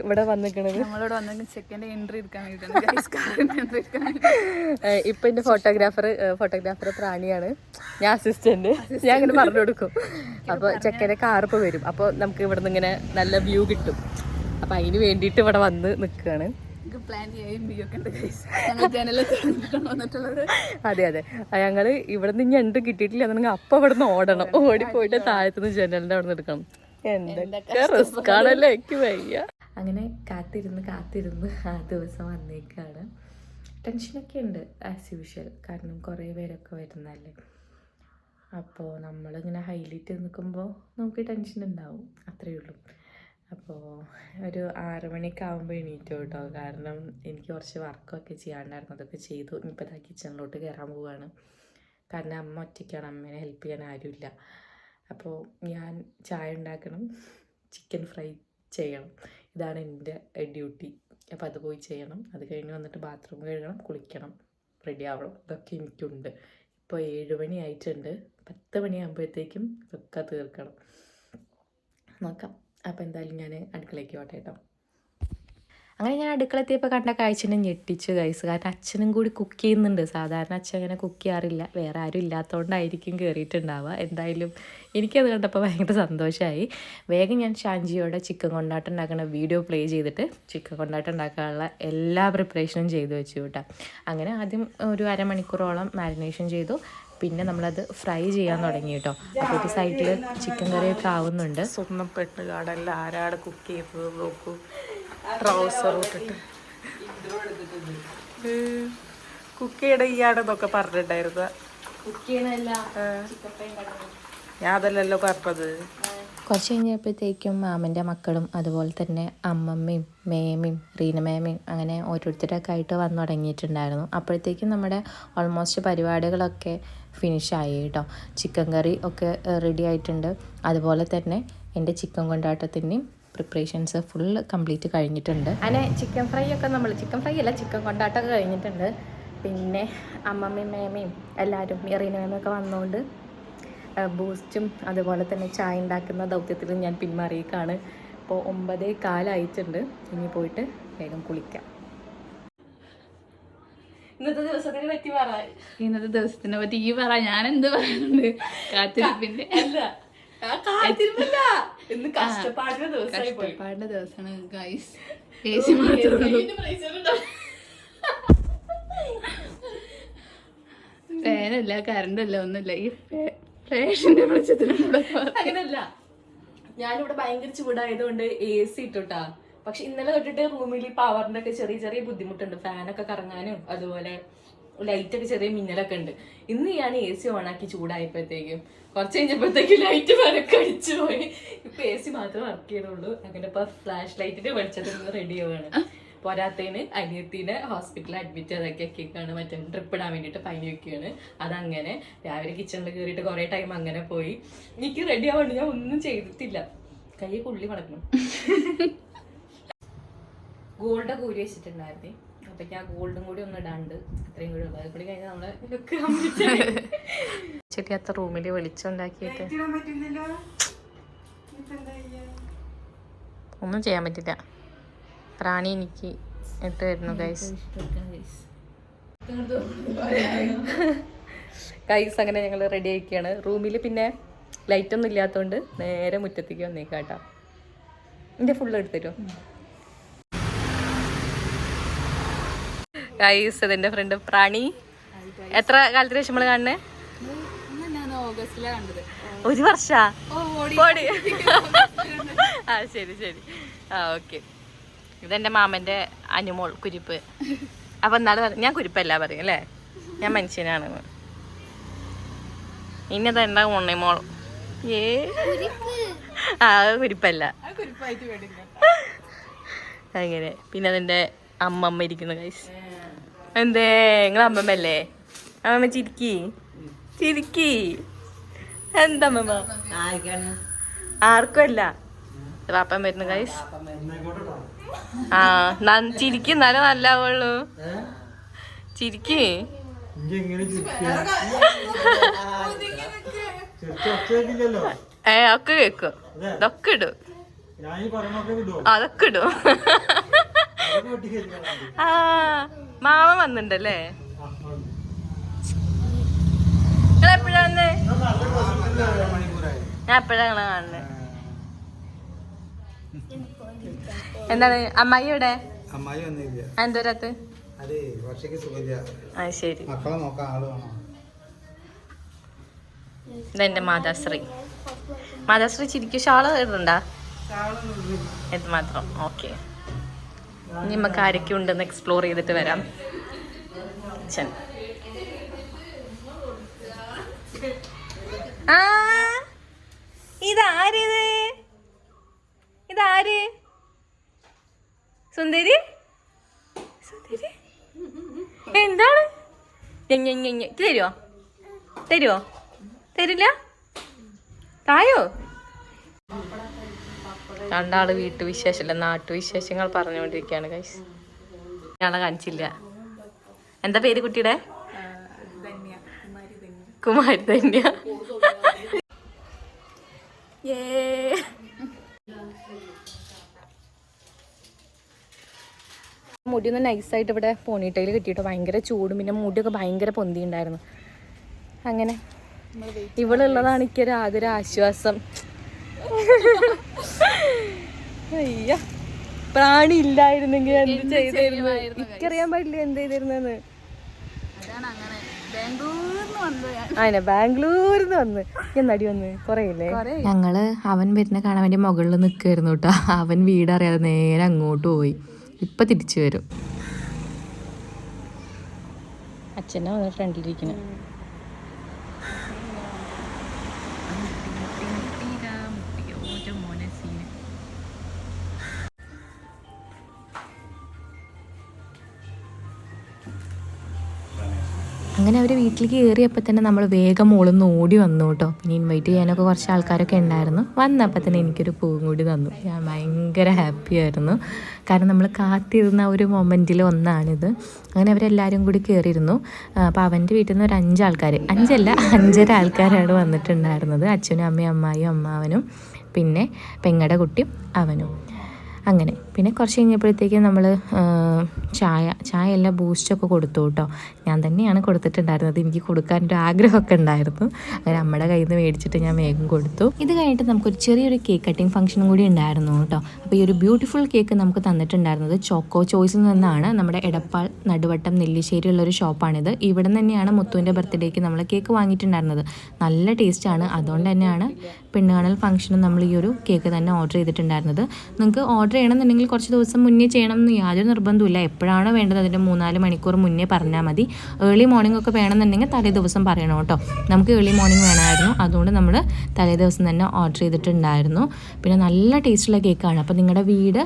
ഇവിടെ വന്നിക്കണത്. വന്നെങ്കിൽ second entry എടുക്കാൻ വേണ്ടിയിട്ടാണ്. ഇപ്പൊ എന്റെ ഫോട്ടോഗ്രാഫർ ഫോട്ടോഗ്രാഫർ പ്രാണിയാണ്. ഞാൻ അസിസ്റ്റന്റ് ഞാൻ ഇങ്ങനെ പറഞ്ഞു കൊടുക്കും. അപ്പൊ ചെക്കന്റെ കാർ ഇപ്പൊ വരും. അപ്പൊ നമുക്ക് ഇവിടെ നിന്ന് ഇങ്ങനെ നല്ല വ്യൂ കിട്ടും. അപ്പൊ അതിന് വേണ്ടിയിട്ട് ഇവിടെ വന്ന് നിൽക്കുകയാണ് അതെ അതെ. ഞങ്ങൾ ഞങ്ങൾ ഇവിടെ നിന്ന് ഞണ്ട് കിട്ടിയിട്ടില്ല എന്നുണ്ടെങ്കിൽ അപ്പൊ ഇവിടെ നിന്ന് ഓടണം. ഓടിപ്പോയിട്ട് താഴത്തുനിന്ന് ജനലിന്റെ അവിടെ നിന്ന് എടുക്കണം. എന്തൊക്കെ റിസ്ക് ആണല്ലേ? എനിക്ക് വയ്യ. അങ്ങനെ കാത്തിരുന്ന് കാത്തിരുന്ന് ആ ദിവസം വന്നേക്കാണ്. ടെൻഷനൊക്കെ ഉണ്ട് ആസ് യൂഷ്വൽ കാരണം കുറേ പേരൊക്കെ വരുന്നല്ലേ അപ്പോൾ നമ്മളിങ്ങനെ ഹൈലൈറ്റ് നിൽക്കുമ്പോൾ നമുക്ക് ടെൻഷൻ ഉണ്ടാവും അത്രയേ ഉള്ളൂ. അപ്പോൾ ഒരു ആറ് മണിയൊക്കെ ആകുമ്പോൾ എണീറ്റു കേട്ടോ കാരണം എനിക്ക് കുറച്ച് വർക്കൊക്കെ ചെയ്യാണ്ടായിരുന്നു അതൊക്കെ ചെയ്തു. ഇനിയിപ്പോൾ ഇതാ കിച്ചണിലോട്ട് കയറാൻ പോവുകയാണ് കാരണം അമ്മ ഒറ്റയ്ക്കാണ് അമ്മേനെ ഹെൽപ്പ് ചെയ്യാൻ ആരുമില്ല. അപ്പോൾ ഞാൻ ചായ ഉണ്ടാക്കണം ചിക്കൻ ഫ്രൈ ചെയ്യണം. ഇതാണ് എന്റെ ഡ്യൂട്ടി. അപ്പോൾ അത് പോയി ചെയ്യണം. അത് കഴിഞ്ഞ് വന്നിട്ട് ബാത്റൂം കഴുകണം കുളിക്കണം റെഡി ആവണം. ഇതൊക്കെ എനിക്കുണ്ട്. ഇപ്പോൾ ഏഴ് മണി ആയിട്ടുണ്ട്. പത്ത് മണിയാകുമ്പോഴത്തേക്കും ഇതൊക്കെ തീർക്കണം. നോക്കാം. അപ്പോൾ എന്തായാലും ഞാൻ അടുക്കളയ്ക്ക് പോട്ടെ കേട്ടോ. അങ്ങനെ ഞാൻ അടുക്കളെത്തിയപ്പോൾ കണ്ട കാഴ്ചനെ ഞെട്ടിച്ചു കൈസ് കാരണം അച്ഛനും കൂടി കുക്ക് ചെയ്യുന്നുണ്ട്. സാധാരണ അച്ഛൻ അങ്ങനെ കുക്ക് ചെയ്യാറില്ല. വേറെ ആരും ഇല്ലാത്തതുകൊണ്ടായിരിക്കും കയറിയിട്ടുണ്ടാവുക എന്തായാലും എനിക്കത് കണ്ടപ്പോൾ ഭയങ്കര സന്തോഷമായി വേഗം ഞാൻ ഷാൻജിയോടെ ചിക്കൻ കൊണ്ടാട്ടം ഉണ്ടാക്കുന്ന വീഡിയോ പ്ലേ ചെയ്തിട്ട് ചിക്കൻ കൊണ്ടാട്ടം ഉണ്ടാക്കാനുള്ള എല്ലാ പ്രിപ്പറേഷനും ചെയ്തു വെച്ചു കേട്ടോ. അങ്ങനെ ആദ്യം ഒരു അരമണിക്കൂറോളം മാരിനേഷൻ ചെയ്തു. പിന്നെ നമ്മളത് ഫ്രൈ ചെയ്യാൻ തുടങ്ങി കേട്ടോ. അപ്പോൾ ഒരു സൈഡിൽ ചിക്കൻ കറിയൊക്കെ ആവുന്നുണ്ട്. സ്വന്തം കാടല്ല ആരാടെ കുക്ക് ചെയ്തത് നോക്കൂ. ട്രൗസർ ഇട്ടിട്ട്. കുക്ക് ചെയ്യണ ഇയാടെന്നൊക്കെ പറഞ്ഞിട്ടുണ്ടായിരുന്നു. ഞാൻ അതല്ലല്ലോ പറഞ്ഞത്. കുറച്ച് കഴിഞ്ഞപ്പോഴത്തേക്കും മാമന്റെ മക്കളും അതുപോലെ തന്നെ അമ്മമ്മയും മേമയും റീനമേമയും അങ്ങനെ ഓരോരുത്തരൊക്കെ ആയിട്ട് വന്നു തുടങ്ങിയിട്ടുണ്ടായിരുന്നു. അപ്പോഴത്തേക്കും നമ്മുടെ ഓൾമോസ്റ്റ് പരിപാടികളൊക്കെ ഫിനിഷായി കേട്ടോ. ചിക്കൻ കറി ഒക്കെ റെഡി ആയിട്ടുണ്ട്. അതുപോലെ തന്നെ എന്റെ ചിക്കൻ കൊണ്ടാട്ടത്തിന്റെയും പ്രിപ്പറേഷൻസ് ഫുൾ കംപ്ലീറ്റ് കഴിഞ്ഞിട്ടുണ്ട്. അങ്ങനെ ചിക്കൻ ഫ്രൈ ഒക്കെ നമ്മൾ ചിക്കൻ ഫ്രൈ അല്ല ചിക്കൻ കൊണ്ടാട്ടമൊക്കെ കഴിഞ്ഞിട്ടുണ്ട്. പിന്നെ അമ്മമ്മയും മേമയും എല്ലാവരും റീനമേമയൊക്കെ വന്നുകൊണ്ട് ബൂസ്റ്റും അതുപോലെ തന്നെ ചായ ഉണ്ടാക്കുന്ന ദൗത്യത്തിൽ ഞാൻ പിന്മാറിയേക്കാണ്. ഇപ്പോൾ ഒമ്പതേ കാലായിട്ടുണ്ട്. ഇനി പോയിട്ട് വേഗം കുളിക്കാം. ഇന്നത്തെ ദിവസത്തിനെ പറ്റി പറ. ഇന്നത്തെ ദിവസത്തിനെ പറ്റി ഈ പറ. ഞാൻ എന്ത് പറയുന്നുണ്ട്? കാത്തിരിപ്പിന്റെ. കാത്തിരുന്നില്ല ഇന്ന് കഷ്ടപ്പാടിന്റെ ദിവസമായി പോയി. കഷ്ടപ്പാടിന്റെ ദിവസമാണ് ഗൈസ് ഏസി മാത്രമേ ഫാനല്ല കറണ്ടല്ല ഒന്നുമില്ല. ഈ ഫാഷന്റെ പ്രശ്നത്തിനുള്ള അങ്ങനല്ല. ഞാനിവിടെ ഭയങ്കര ചൂടായതുകൊണ്ട് എ സി ഇട്ടുട്ടാ. പക്ഷെ ഇന്നലെ തൊട്ടിട്ട് റൂമിൽ പവറിന്റെ ഒക്കെ ചെറിയ ചെറിയ ബുദ്ധിമുട്ടുണ്ട്. ഫാനൊക്കെ കറങ്ങാനും അതുപോലെ ലൈറ്റ് ഒക്കെ ചെറിയ മിന്നലൊക്കെ ഉണ്ട്. ഇന്ന് ഞാൻ എ സി ഓണാക്കി ചൂടായപ്പോഴത്തേക്കും കുറച്ച് കഴിഞ്ഞപ്പോഴത്തേക്കും ലൈറ്റ് ഫാനൊക്കെ അടിച്ചു പോയി. ഇപ്പൊ എ സി മാത്രമേ വർക്ക് ചെയ്തുള്ളൂ അങ്ങനെ ഇപ്പൊ ഫ്ലാഷ് ലൈറ്റിന്റെ വെളിച്ചത്തിൽ റെഡി ആവുകയാണ് പോരാത്തതിന് അനിയത്തിനെ ഹോസ്പിറ്റലിൽ അഡ്മിറ്റ് ചെയ്തൊക്കെ ചെയ്തൊക്കെയാണ് മറ്റേ ട്രിപ്പ് ഇടാൻ വേണ്ടിയിട്ട് പനി വെക്കുകയാണ്. അതങ്ങനെ രാവിലെ കിച്ചണിൽ കയറിയിട്ട് കുറേ ടൈം അങ്ങനെ പോയി. എനിക്ക് റെഡി ആവാണ്ട്. ഞാൻ ഒന്നും ചെയ്തിട്ടില്ല. കൈ കുള്ളി മടക്കണം ഗോൾഡ് കൂരി വെച്ചിട്ടുണ്ടായിരുന്നേ. അപ്പൊ ആ ഗോൾഡും കൂടി ഒന്ന് ഇടാണ്ട് അത്രയും കൂടി ഉള്ളത് കൂടി കഴിഞ്ഞാൽ നമ്മൾ ലുക്ക് ചെറിയാത്ത റൂമിൽ വെളിച്ചുണ്ടാക്കിയിട്ട് ഒന്നും ചെയ്യാൻ പറ്റില്ല. പ്രാണി എനിക്ക് ഇട്ട് വരുന്നു ഗൈസ് ഗൈസ് അങ്ങനെ ഞങ്ങൾ റെഡി ആക്കിയാണ് റൂമിൽ പിന്നെ ലൈറ്റൊന്നും ഇല്ലാത്തതുകൊണ്ട് നേരെ മുറ്റത്തേക്ക് വന്നേക്കാട്ടാ. എന്റെ ഫുള്ള് എടുത്തരും ഗൈസ് ഇതെന്റെ ഫ്രണ്ട് പ്രാണി. എത്ര കാലത്തിന് ശേഷം നമ്മൾ കാണുന്നത് ഒരു വർഷ? ഓടി. ആ ശരി ശരി. ആ ഓക്കെ. ഇതെന്റെ മാമന്റെ അനുമോൾ കുരിപ്പ്. അപ്പൊ എന്നാൾ പറ- ഞാൻ കുരിപ്പല്ല പറയും അല്ലേ? ഞാൻ മനുഷ്യനാണ്. ഇനി അതെന്താ ഉണ്ണിമോൾ ഏ? ആ കുരിപ്പല്ല. അങ്ങനെ. പിന്നെ അതിന്റെ അമ്മമ്മ ഇരിക്കുന്നു കൈസ് എന്തേ? നിങ്ങളെ അമ്മമ്മല്ലേ അമ്മമ്മ ചിരിക്കി. ചിരിക്കി. എന്താ അമ്മമ്മ? ആർക്കുമല്ല പാപ്പൻ വരുന്നു കൈസ് ആ ചിരിക്ക് എന്നാലേ നല്ലാവുള്ളൂ. ചിരിക്ക്. ഏ ഒക്കെ കേക്കും. ഇതൊക്കെ ഇടും. അതൊക്കെ ഇടും. ആ. മാമ വന്നിണ്ടല്ലേ? നിങ്ങൾ എപ്പോഴാ വന്നേ? ഞാൻ എപ്പോഴാ നിങ്ങളെ കാണുന്നത് എന്താണ്? അമ്മായി എവിടെ? അമ്മായി വന്നില്ല. എന്തോരത്ത് എന്റെ ശരി. മക്കളെ നോക്കാൻ ആൾ വേണം. ഇതെന്റെ മാതാശ്രീ. മാതാശ്രീ ചിരിക്കും. ഷാൾ ഇടണ്ടാ? ഇത് മാത്രം? ഓക്കെ. ഇനി നമുക്ക് ആരൊക്കെ ഉണ്ടെന്ന് എക്സ്പ്ലോർ ചെയ്തിട്ട് വരാം. ചെൻ ആ ഇതാരിത് ഇതാര്? സുന്ദരി? സുന്ദരി? എന്താണ്? തരുമോ തരുമോ തരില്ല? തായോ? രണ്ടാൾ വീട്ടുവിശേഷമല്ല നാട്ടുവിശേഷങ്ങൾ പറഞ്ഞുകൊണ്ടിരിക്കുകയാണ് കൈസ് ഞാൻ കാണിച്ചില്ല. എന്താ പേര് കുട്ടിയുടെ? കുമാരി ധന്യ. ഒന്ന് നൈസായിട്ട് ഇവിടെ പോണിട്ടയിൽ കിട്ടിയിട്ട്. ഭയങ്കര ചൂടും പിന്നെ മുടിയൊക്കെ ഭയങ്കര പൊന്തി ഉണ്ടായിരുന്നു അങ്ങനെ. ഇവളുള്ളതാണ് എനിക്കൊരു ഒരു ആശ്വാസം അയ്യ. പ്രാണി ഇല്ലായിരുന്നെങ്കിൽ എന്ത് ചെയ്തിരുന്നു? എനിക്കറിയാൻ പാടില്ല എന്ത് ചെയ്തിരുന്നെന്ന്. അതിനെ ബാംഗ്ലൂരിന്ന് വന്ന് എന്നടി വന്ന്. കൊറേയില്ലേ? ഞങ്ങൾ അവൻ വരുന്ന കാണാൻ വേണ്ടി മുകളിൽ നിൽക്കുമായിരുന്നു കേട്ടോ. അവൻ വീട് അറിയാതെ നേരെ അങ്ങോട്ട് പോയി. ഇപ്പൊ തിരിച്ചു വരും. അച്ഛനെ വന്ന് അങ്ങനെ അവർ വീട്ടിലേക്ക് കയറിയപ്പോൾ തന്നെ നമ്മൾ വേഗം മോളിന്ന് ഓടി വന്നു കേട്ടോ. പിന്നെ ഇൻവൈറ്റ് ചെയ്യാനൊക്കെ കുറച്ച് ആൾക്കാരൊക്കെ ഉണ്ടായിരുന്നു. വന്നപ്പോൾ തന്നെ എനിക്കൊരു പൂവും കൂടി തന്നു. ഞാൻ ഭയങ്കര ഹാപ്പി ആയിരുന്നു. കാരണം നമ്മൾ കാത്തിരുന്ന ഒരു മൊമെന്റിൽ ഒന്നാണിത്. അങ്ങനെ അവരെല്ലാവരും കൂടി കയറിയിരുന്നു അപ്പോൾ അവന്റെ വീട്ടിൽ നിന്ന് ഒരു അഞ്ചാൾക്കാർ അഞ്ചല്ല അഞ്ചര ആൾക്കാരാണ് വന്നിട്ടുണ്ടായിരുന്നത്. അച്ഛനും അമ്മയും അമ്മായും അമ്മാവനും പിന്നെ പെങ്ങടെ കുട്ടിയും അവനും. അങ്ങനെ. പിന്നെ കുറച്ച് കഴിഞ്ഞപ്പോഴത്തേക്കും നമ്മൾ ചായ ചായ എല്ലാം ബൂസ്റ്റൊക്കെ കൊടുത്തു കേട്ടോ. ഞാൻ തന്നെയാണ് കൊടുത്തിട്ടുണ്ടായിരുന്നത്. എനിക്ക് കൊടുക്കാനൊരു ആഗ്രഹമൊക്കെ ഉണ്ടായിരുന്നു. അങ്ങനെ അമ്മയുടെ കയ്യിൽ നിന്ന് മേടിച്ചിട്ട് ഞാൻ വേഗം കൊടുത്തു. ഇത് കഴിഞ്ഞിട്ട് നമുക്കൊരു ചെറിയൊരു കേക്ക് കട്ടിങ് ഫംഗ്ഷനും കൂടി ഉണ്ടായിരുന്നു കേട്ടോ. അപ്പോൾ ഈ ഒരു ബ്യൂട്ടിഫുൾ കേക്ക് നമുക്ക് തന്നിട്ടുണ്ടായിരുന്നത് ചോക്കോ ചോയ്സിൽ നിന്നാണ്. നമ്മുടെ എടപ്പാൾ നടുവട്ടം നെല്ലിശ്ശേരി ഉള്ളൊരു ഷോപ്പാണിത്. ഇവിടെ നിന്ന് തന്നെയാണ് മുത്തുവിന്റെ ബർത്ത്ഡേക്ക് നമ്മൾ കേക്ക് വാങ്ങിയിട്ടുണ്ടായിരുന്നത്. നല്ല ടേസ്റ്റാണ് അതുകൊണ്ട് തന്നെയാണ് പെണ്ണുകാണൽ ഫംഗ്ഷനും നമ്മൾ ഈ ഒരു കേക്ക് തന്നെ ഓർഡർ ചെയ്തിട്ടുണ്ടായിരുന്നത്. നിങ്ങൾക്ക് ഓർഡർ ചെയ്യണമെന്നുണ്ടെങ്കിൽ കുറച്ച് ദിവസം മുന്നേ ചെയ്യണം എന്ന് യാതൊരു നിർബന്ധമില്ല എപ്പോഴാണോ വേണ്ടത് അതിന്റെ മൂന്നാൽ മണിക്കൂർ മുന്നേ പറഞ്ഞാൽ മതി. ഏർലി മോർണിംഗ് ഒക്കെ വേണമെന്നുണ്ടെങ്കിൽ തലേ ദിവസം പറയണം കേട്ടോ. നമുക്ക് ഏർലി മോർണിംഗ് വേണമായിരുന്നു. അതുകൊണ്ട് നമ്മൾ തലേ ദിവസം തന്നെ ഓർഡർ ചെയ്തിട്ടുണ്ടായിരുന്നു. പിന്നെ നല്ല ടേസ്റ്റുള്ള കേക്കാണ് അപ്പോൾ നിങ്ങളുടെ വീട്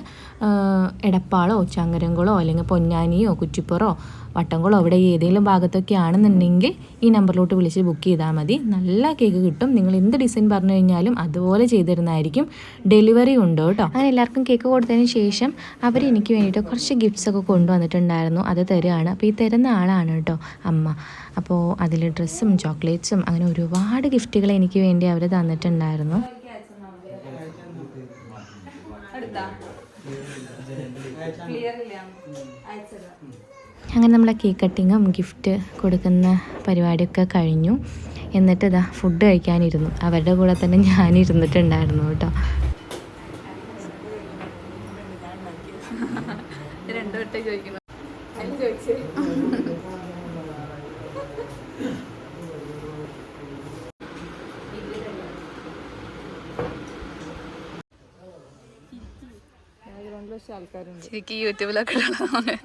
എടപ്പാളോ ചങ്ങരംകുളോ അല്ലെങ്കിൽ പൊന്നാനിയോ കുറ്റിപ്പുറോ വട്ടംകുളോ അവിടെ ഏതെങ്കിലും ഭാഗത്തൊക്കെ ആണെന്നുണ്ടെങ്കിൽ ഈ നമ്പറിലോട്ട് വിളിച്ച് ബുക്ക് ചെയ്താൽ മതി. നല്ല കേക്ക് കിട്ടും. നിങ്ങൾ എന്ത് ഡിസൈൻ പറഞ്ഞു കഴിഞ്ഞാലും അതുപോലെ ചെയ്തു തരുന്നതായിരിക്കും ഡെലിവറി ഉണ്ട് കേട്ടോ. അങ്ങനെ എല്ലാവർക്കും കേക്ക് കൊടുത്തതിന് ശേഷം അവർ എനിക്ക് വേണ്ടിയിട്ട് കുറച്ച് ഗിഫ്റ്റ്സ് ഒക്കെ കൊണ്ടുവന്നിട്ടുണ്ടായിരുന്നു. അത് തരുകയാണ് അപ്പോൾ ഈ തരുന്ന ആളാണ് കേട്ടോ അമ്മ. അപ്പോൾ അതിൽ ഡ്രസ്സും ചോക്ലേറ്റ്സും അങ്ങനെ ഒരുപാട് ഗിഫ്റ്റുകൾ എനിക്ക് വേണ്ടി അവർ തന്നിട്ടുണ്ടായിരുന്നു. അങ്ങനെ നമ്മളെ കേക്ക് കട്ടിങ്ങും ഗിഫ്റ്റ് കൊടുക്കുന്ന പരിപാടിയൊക്കെ കഴിഞ്ഞു. എന്നിട്ട് ഇതാ ഫുഡ് കഴിക്കാനിരുന്നു. അവരുടെ കൂടെ തന്നെ ഞാനിരുന്നിട്ടുണ്ടായിരുന്നു കേട്ടോ. ശരിക്കും യൂട്യൂബിലൊക്കെ ഉള്ളതാണ്.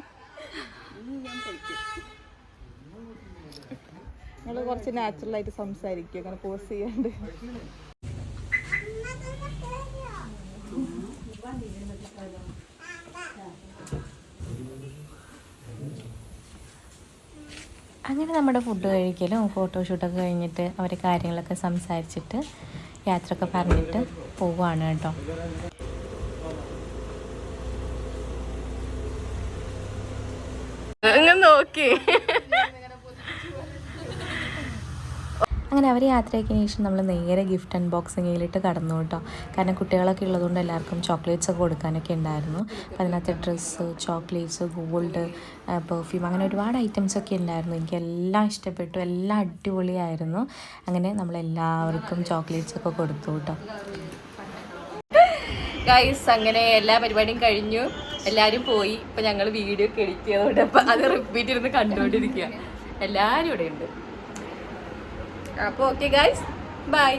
നിങ്ങൾ കുറച്ച് നാച്ചുറൽ ആയിട്ട് സംസാരിക്കുക അങ്ങനെ പോസ് ചെയ്യാണ്ട്. അങ്ങനെ നമ്മുടെ ഫുഡ് കഴിക്കലും ഫോട്ടോഷൂട്ടൊക്കെ കഴിഞ്ഞിട്ട് അവരെ കാര്യങ്ങളൊക്കെ സംസാരിച്ചിട്ട് യാത്രയൊക്കെ പറഞ്ഞിട്ട് പോവുകയാണ് കേട്ടോ. ഇങ്ങ് നോക്കി. അങ്ങനെ അവർ യാത്രയാക്കിയതിന് ശേഷം നമ്മൾ നേരെ ഗിഫ്റ്റ് അൺബോക്സിങ്ങിലിട്ട് കടന്നു കേട്ടോ. കാരണം കുട്ടികളൊക്കെ ഉള്ളതുകൊണ്ട് എല്ലാവർക്കും ചോക്ലേറ്റ്സ് ഒക്കെ കൊടുക്കാനൊക്കെ ഉണ്ടായിരുന്നു. അപ്പം അതിനകത്ത് ഡ്രസ്സ് ചോക്ലേറ്റ്സ് ഗോൾഡ് പെർഫ്യൂം അങ്ങനെ ഒരുപാട് ഐറ്റംസ് ഒക്കെ ഉണ്ടായിരുന്നു. എനിക്ക് എല്ലാം ഇഷ്ടപ്പെട്ടു. എല്ലാം അടിപൊളിയായിരുന്നു. അങ്ങനെ നമ്മൾ എല്ലാവർക്കും ചോക്ലേറ്റ്സ് ഒക്കെ കൊടുത്തു കേട്ടോ. ഗൈസ് അങ്ങനെ എല്ലാ പരിപാടിയും കഴിഞ്ഞു. എല്ലാരും പോയി. ഇപ്പൊ ഞങ്ങൾ വീഡിയോ ഒക്കെ എഡിറ്റ് ചെയ്തോണ്ട് അപ്പൊ അത് റിപ്പീറ്റ് ഇരുന്ന് കണ്ടുകൊണ്ടിരിക്കുക എല്ലാരും ഇവിടെ ഉണ്ട് അപ്പൊ ഓക്കെ ഗൈസ് ബൈ